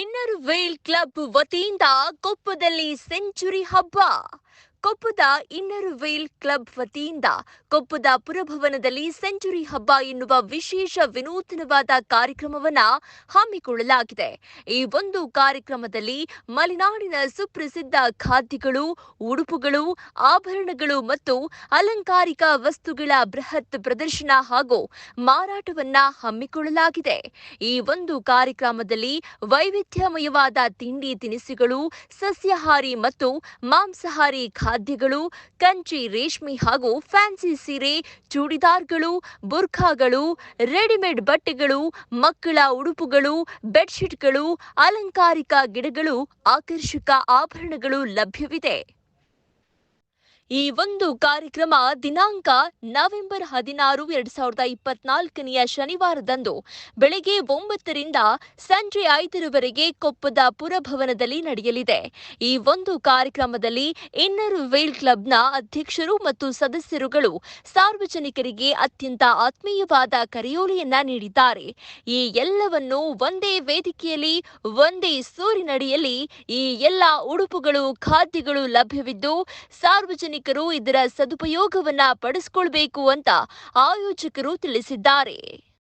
Inner veil club ವತಿಯಿಂದ ಕೊಪ್ಪದಲ್ಲಿ century ಹಬ್ಬ. ಕೊಪ್ಪದ inner wheel club ವತಿಯಿಂದ ಕೊಪ್ಪದ ಪುರಭವನದಲ್ಲಿ ಸೆಂಚುರಿ ಹಬ್ಬ ಎನ್ನುವ ವಿಶೇಷ ವಿನೂತನವಾದ ಕಾರ್ಯಕ್ರಮವನ್ನು ಹಮ್ಮಿಕೊಳ್ಳಲಾಗಿದೆ. ಈ ಒಂದು ಕಾರ್ಯಕ್ರಮದಲ್ಲಿ ಮಲೆನಾಡಿನ ಸುಪ್ರಸಿದ್ಧ ಖಾದ್ಯಗಳು, ಉಡುಪುಗಳು, ಆಭರಣಗಳು ಮತ್ತು ಅಲಂಕಾರಿಕ ವಸ್ತುಗಳ ಬೃಹತ್ ಪ್ರದರ್ಶನ ಹಾಗೂ ಮಾರಾಟವನ್ನ ಹಮ್ಮಿಕೊಳ್ಳಲಾಗಿದೆ. ಈ ಒಂದು ಕಾರ್ಯಕ್ರಮದಲ್ಲಿ ವೈವಿಧ್ಯಮಯವಾದ ತಿಂಡಿ ತಿನಿಸುಗಳು, ಸಸ್ಯಾಹಾರಿ ಮತ್ತು ಮಾಂಸಾಹಾರಿ ಖಾದ್ಯಗಳು, ಕಂಚಿ ರೇಷ್ಮೆ ಹಾಗೂ ಫ್ಯಾನ್ಸಿ ಸೀರೆ, ಚೂಡಿದಾರ್ಗಳು, ಬುರ್ಖಾಗಳು, ರೆಡಿಮೇಡ್ ಬಟ್ಟೆಗಳು, ಮಕ್ಕಳ ಉಡುಪುಗಳು, ಬೆಡ್ಶೀಟ್ಗಳು, ಅಲಂಕಾರಿಕ ಗಿಡಗಳು, ಆಕರ್ಷಕ ಆಭರಣಗಳು ಲಭ್ಯವಿದೆ. ಈ ಒಂದು ಕಾರ್ಯಕ್ರಮ ದಿನಾಂಕ ನವೆಂಬರ್ ಹದಿನಾರು, ಎರಡ್ ಸಾವಿರದ ಇಪ್ಪತ್ನಾಲ್ಕನೆಯ ಶನಿವಾರದಂದು ಬೆಳಗ್ಗೆ ಒಂಬತ್ತರಿಂದ ಸಂಜೆ ಐದರವರೆಗೆ ಕೊಪ್ಪದ ಪುರಭವನದಲ್ಲಿ ನಡೆಯಲಿದೆ. ಈ ಒಂದು ಕಾರ್ಯಕ್ರಮದಲ್ಲಿ ಇನ್ನರ್ ವೇಲ್ ಕ್ಲಬ್ನ ಅಧ್ಯಕ್ಷರು ಮತ್ತು ಸದಸ್ಯರುಗಳು ಸಾರ್ವಜನಿಕರಿಗೆ ಅತ್ಯಂತ ಆತ್ಮೀಯವಾದ ಕರೆಯೋಲೆಯನ್ನ ನೀಡಿದ್ದಾರೆ. ಈ ಎಲ್ಲವನ್ನು ಒಂದೇ ವೇದಿಕೆಯಲ್ಲಿ, ಒಂದೇ ಸೂರಿನಡಿಯಲ್ಲಿ ಈ ಎಲ್ಲ ಉಡುಪುಗಳು, ಖಾದ್ಯಗಳು ಲಭ್ಯವಿದ್ದು ಸಾರ್ವಜನಿಕರು ಇದರ ಸದುಪಯೋಗವನ್ನ ಪಡಿಸಿಕೊಳ್ಬೇಕು ಅಂತ ಆಯೋಜಕರು ತಿಳಿಸಿದ್ದಾರೆ.